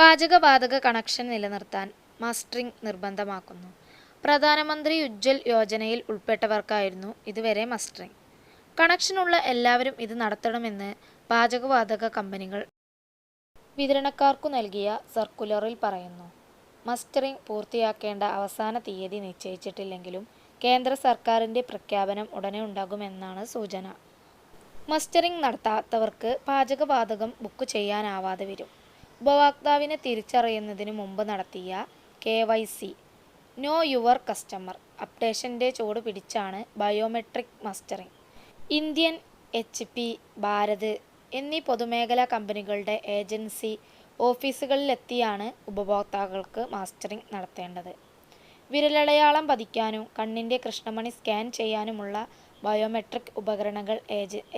പാചകവാതക കണക്ഷൻ നിലനിർത്താൻ മസ്റ്ററിംഗ് നിർബന്ധമാക്കുന്നു. പ്രധാനമന്ത്രി ഉജ്ജ്വൽ യോജനയിൽ ഉൾപ്പെട്ടവർക്കായിരുന്നു ഇതുവരെ മസ്റ്ററിംഗ്. കണക്ഷനുള്ള എല്ലാവരും ഇത് നടത്തണമെന്ന് പാചകവാതക കമ്പനികൾ വിതരണക്കാർക്കു നൽകിയ സർക്കുലറിൽ പറയുന്നു. മസ്റ്ററിംഗ് പൂർത്തിയാക്കേണ്ട അവസാന തീയതി നിശ്ചയിച്ചിട്ടില്ലെങ്കിലും കേന്ദ്ര സർക്കാരിന്റെ പ്രഖ്യാപനം ഉടനെ ഉണ്ടാകുമെന്നാണ് സൂചന. മസ്റ്ററിംഗ് നടത്താത്തവർക്ക് പാചകവാതകം ബുക്ക് ചെയ്യാനാവാതെ വരും. ഉപഭോക്താവിനെ തിരിച്ചറിയുന്നതിന് മുമ്പ് നടത്തിയ K Y C know your customer അപ്ഡേഷന്റെ ചുവട് പിടിച്ചാണ് biometric mustering. Indian H P Bharat എന്നീ പൊതുമേഖലാ കമ്പനികളുടെ ഏജൻസി ഓഫീസുകളിലെത്തിയാണ് ഉപഭോക്താക്കൾക്ക് മാസ്റ്ററിംഗ് നടത്തേണ്ടത്. വിരലടയാളം പതിക്കാനും കണ്ണിന്റെ കൃഷ്ണമണി സ്കാൻ ചെയ്യാനുമുള്ള ബയോമെട്രിക് ഉപകരണങ്ങൾ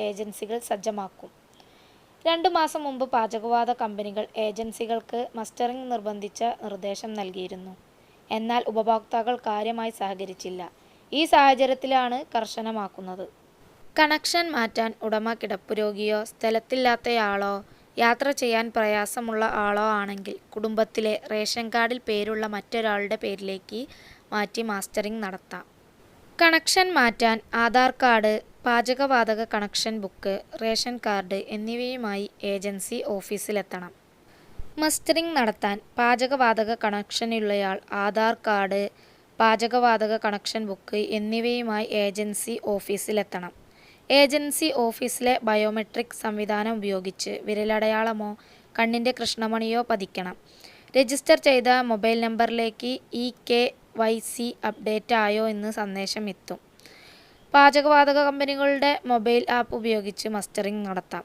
ഏജൻസികൾ സജ്ജമാക്കും. രണ്ടു മാസം മുമ്പ് പാചകവാത കമ്പനികൾ ഏജൻസികൾക്ക് മസ്റ്ററിംഗ് നിർബന്ധിച്ച നിർദ്ദേശം നൽകിയിരുന്നു. എന്നാൽ ഉപഭോക്താക്കൾ കാര്യമായി സഹകരിച്ചില്ല. ഈ സാഹചര്യത്തിലാണ് കർശനമാക്കുന്നത്. കണക്ഷൻ മാറ്റാൻ ഉടമ കിടപ്പ് രോഗിയോ സ്ഥലത്തില്ലാത്തയാളോ യാത്ര ചെയ്യാൻ പ്രയാസമുള്ള ആളോ ആണെങ്കിൽ കുടുംബത്തിലെ റേഷൻ കാർഡിൽ പേരുള്ള മറ്റൊരാളുടെ പേരിലേക്ക് മാറ്റി മാസ്റ്ററിംഗ് നടത്താം. കണക്ഷൻ മാറ്റാൻ ആധാർ കാർഡ് പാചകവാതക കണക്ഷൻ ബുക്ക് റേഷൻ കാർഡ് എന്നിവയുമായി ഏജൻസി ഓഫീസിലെത്തണം. മസ്റ്ററിംഗ് നടത്താൻ പാചകവാതക കണക്ഷനുള്ളയാൾ ആധാർ കാർഡ് പാചകവാതക കണക്ഷൻ ബുക്ക് എന്നിവയുമായി ഏജൻസി ഓഫീസിലെത്തണം. ഏജൻസി ഓഫീസിലെ ബയോമെട്രിക് സംവിധാനം ഉപയോഗിച്ച് വിരലടയാളമോ കണ്ണിന്റെ കൃഷ്ണമണിയോ പതിക്കണം. രജിസ്റ്റർ ചെയ്ത മൊബൈൽ നമ്പറിലേക്ക് E K Y C update ആയോ എന്ന് സന്ദേശം എത്തും. പാചകവാതക കമ്പനികളുടെ മൊബൈൽ ആപ്പ് ഉപയോഗിച്ച് മസ്റ്ററിംഗ് നടത്താം.